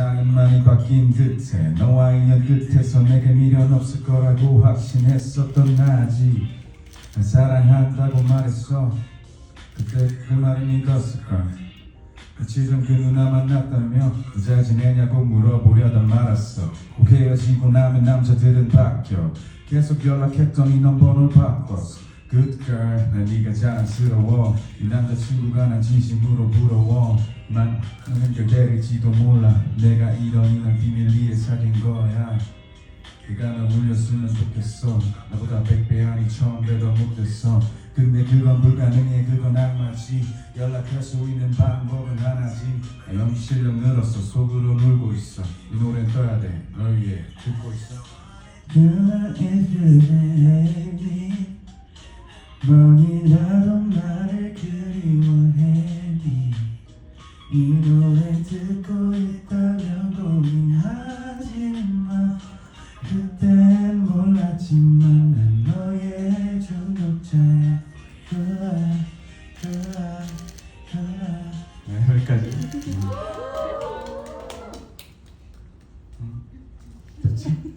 세상은 많이 바뀐 듯해 너와 인연 끝에서 내게 미련 없을 거라고 확신했었던 나지. 난 사랑한다고 말했어. 그때 그 말을 믿었을걸. 며칠 전 그 누나 만났다며 잘 지내냐고 물어보려다 말았어. 꼭 헤어지고 나면 남자들은 바뀌어 계속 연락했더니 넌 번호를 바꿨어 Good girl 난 네가 자랑스러워. 이 남자친구가 난 진심으로 부러워. 만 연결될지도 몰라. 내가 이러니 널 비밀리에 사귄 거야. 네가 널 울렸으면 좋겠어. 나보다 백배 아니 더 못됐어. 근데 그건 불가능해. 그건 악마지. 연락할 수 있는 방법은 하나지. 나 연기 실력 늘었어. 속으로 놀고 있어. 이 노래 떠야 돼널 위해 듣고 있어. Girl if you let me 어디라도 나를 그리워해니? 이 노래 듣고 있다면 고민하지는 마. 그땐 몰랐지만 난 너의 중독자야 그래 그래 그래 네, 여기까지. 음. 음. 됐지?